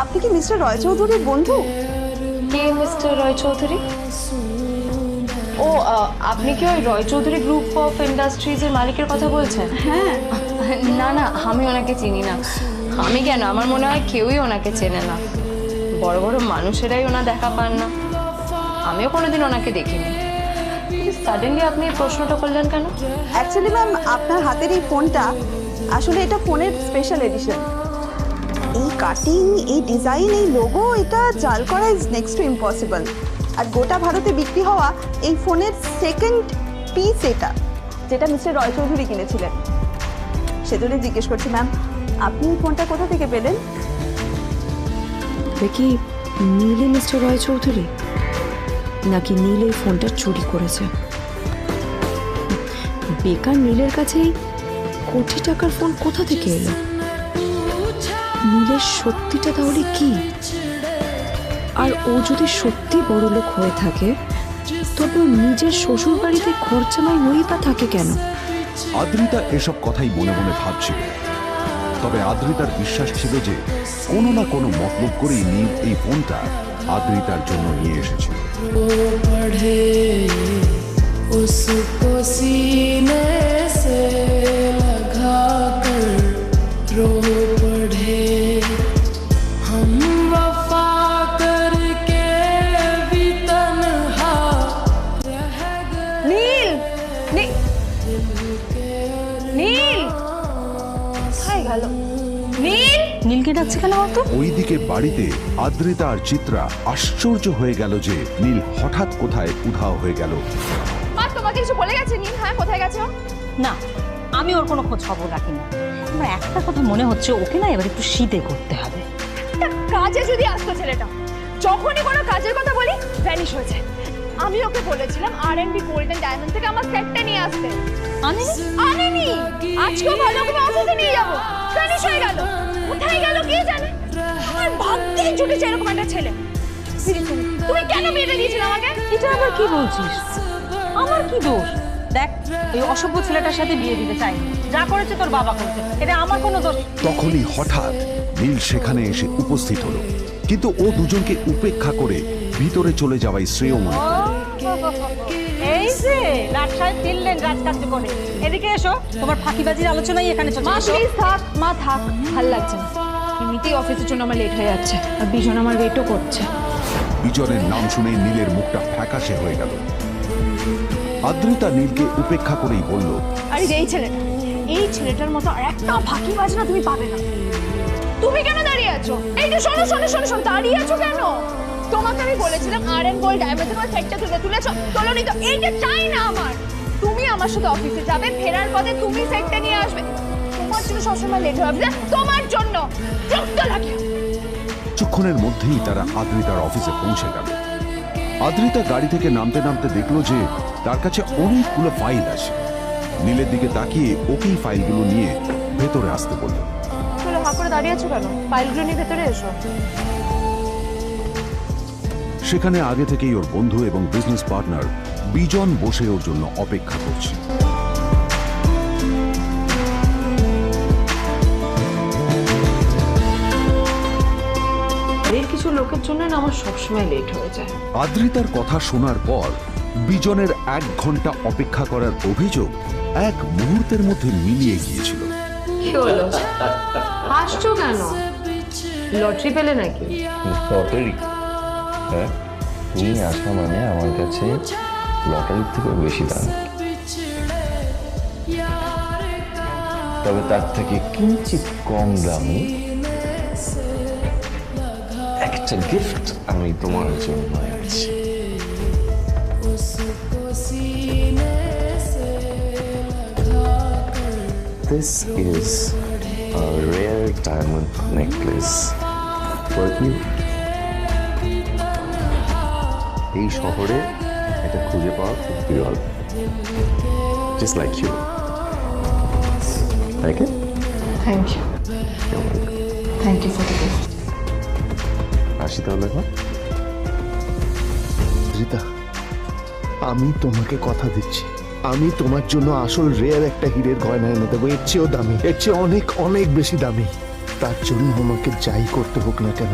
আপনি কি মিস্টার রয় চৌধুরীর বন্ধু? কে মিস্টার রয় চৌধুরী? ও আপনি কি ওই রয় চৌধুরী গ্রুপ অফ ইন্ডাস্ট্রিজের মালিকের কথা বলছেন? হ্যাঁ। না না আমি ওনাকে চিনি না। আমি কেন? আমার মনে হয় কেউই ওনাকে চেনে না। বড় বড় মানুষেরাই ওনা দেখা পান না। আমিও কোনোদিন ওনাকে দেখিনি। সাডেনলি আপনি এই প্রশ্নটা করলেন কেন? অ্যাকচুয়ালি ম্যাম আপনার হাতের এই ফোনটা আসলে এটা ফোনের স্পেশাল এডিশন এই কাটিং এই ডিজাইন এই লোগো এটা জাল করা ইজ নেক্সট টু ইম্পসিবল আর গোটা ভারতে বিক্রি হওয়া এই ফোনের সেকেন্ড পিস এটা, যেটা মিস্টার রয় চৌধুরী কিনেছিলেন। সেজন্য জিজ্ঞেস করছি ম্যাম আপনি ফোনটা কোথা থেকে পেলেন? দেখি নীলে মিস্টার রয় চৌধুরী? নাকি নীল এই ফোনটা চুরি করেছে? বেকার নীলের কাছেই কোটি টাকার ফোন কোথা থেকে এলো? নীলের সত্যিটা তাহলে কি আর ও যদি সত্যি বড় লোক হয়ে থাকে তবে ও নিজের শ্বশুর বাড়িতে খরচামাই হয়েই বা থাকে কেন আদ্রিতা এসব কথাই মনে মনে ভাবছিল তবে আদ্রিতার বিশ্বাস ছিল যে কোনো না কোনো মতলব করেই নীল এই ফোনটা আদ্রিতার জন্য নিয়ে এসেছিল वो पढ़े उसको सीने से নীলকে ডাকছে কেন তো? ওইদিকে বাড়িতে আদ্রিতা আর চিত্রা আশ্চর্য হয়ে গেল যে নীল হঠাৎ কোথায় উধাও হয়ে গেল। মা তোমাকে কিছু বলে গেছে? নীল হ্যাঁ কোথায় গেছো না আমি ওর কোনো খোঁজ খবর রাখি না আমার একটা কথা মনে হচ্ছে ওকে না এবার একটু শীতে করতে হবে। কাজে যদি আসতো ছেলেটা যখনই কোনো কাজের কথা বলি ভ্যানিশ হয়ে যায় আমি ওকে বলেছিলাম R and B golden diamond থেকে আমার সেটটা নিয়ে আসতে। আনে আনেনি! আজকেও ভালো করে অফিসে নিয়ে যাব। ভ্যানিশ হয়ে গেল। কোথায় গেল কে জানে? আমার ভাবতেই জুটেছে এরকম একটা ছেলে। তুমি কেন বিয়েটা দিয়েছিলে আমাকে? এটা আবার কি বলছিস? আমার কি দোষ? দেখ এই অসভ্য ছেলেটার সাথে বিয়ে দিতে চাইনি যা করেছে তোর বাবা করেছে। এটা আমার কোনো দোষ। তখনই হঠাৎ নীল সেখানে এসে উপস্থিত হলো। কিন্তু ও দুজনকে উপেক্ষা করে ভিতরে চলে যাওয়াই শ্রেয় মনে করল। এই যে রাজ সাহেব ফিরলেন রাজকার্য করে। এদিকে এসো। তোমার ফাঁকিবাজির আলোচনাই এখানে চলছে। মা। প্লিজ থাক মা থাক। ভালো লাগছে না। এমনিতেই অফিসের জন্য আমার লেট হয়ে যাচ্ছে। আর বিজন আমার ওয়েটও করছে। বিজনের নাম শুনে নীলের মুখটা ফ্যাকাশে হয়ে গেল। আদ্রিতা নীলকে উপেক্ষা করেই বলল আরে এই ছেলেটা এই ছেলেটার মতো আর একটা ফাঁকি বাজনা তুমি পাবে না। তুমি কেন দাঁড়িয়ে আছো? এই যে শোনো শোনো শোনো শোনো দাঁড়িয়ে আছো কেন? তোমাকে আমি বলেছিলাম আর এন গোল্ড ডায়মন্ড তোমার সেটটা তুলে তুলেছো? তোলোনি তো এইটা চাই না আমার। তুমি আমার সাথে অফিসে যাবে ফেরার পথে তুমি সেটটা নিয়ে আসবে। তোমার জন্য সবসময় লেট হবে না তোমার জন্য। লাগে কিছুক্ষণের মধ্যেই তারা আদ্রিতার অফিসে পৌঁছে গেল। আদ্রিতা গাড়ি থেকে নামতে নামতে দেখল যে তার কাছে অনেকগুলো ফাইল আছে। নীলের দিকে তাকিয়ে ওকেই ফাইলগুলো নিয়ে ভেতরে আসতে বলল। হা করে দাঁড়িয়ে আছো কেন? ফাইলগুলো নিয়ে ভেতরে এসো। সেখানে আগে থেকেই ওর বন্ধু এবং বিজনেস পার্টনার বিজন বসে ওর জন্য অপেক্ষা করছে। এর কিছু লোকের জন্য না আমার সবসময় লেট হয়ে যায়। আদ্রিতার কথা শোনার পর বিজনের এক ঘণ্টা অপেক্ষা করার অভিযোগ এক মুহূর্তের মধ্যে মিলিয়ে গিয়েছিল। কি হলো? হাসছো কেন? লটারি পেলে নাকি? লটারি? টাকা নিয়ে আসা মানে আমার কাছে লটারির থেকেও বেশি দাম তবে তার থেকে কিঞ্চিত কম দামি একটা গিফট আমি তোমার জন্য এনেছি This is a rare diamond necklace for you. এই শহরে এটা খুঁজে পাওয়া খুব বিরল। Just like you like it thank you thank you for the gift আসি তাহলে এখন। রিতা আমি তোমাকে কথা দিচ্ছি। আমি তোমার জন্য আসল রেয়ার একটা হীরের গয়না এনে দেবো। এর চেয়েও দামি। এর চেয়ে অনেক অনেক বেশি দামি। তার জন্য আমাকে যাই করতে হোক না কেন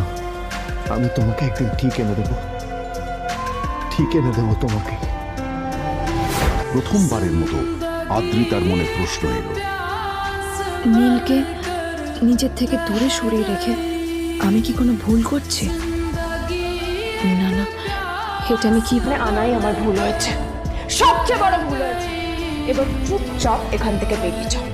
আমি তোমাকে একদিন ঠিক এনে দেবো। ঠিক এনে দেবো তোমাকে। প্রথমবারের মতো আদ্রিতার মনে প্রশ্ন এলো। নীলকে নিজের থেকে দূরে সরিয়ে রেখে আমি কি কোনো ভুল করছি? না না, এটা আমি কি আনাই আমার ভুল হয়েছে? সবচেয়ে বড় ভুল হয়েছে। এবার চুপচাপ এখান থেকে বেরিয়ে যাও।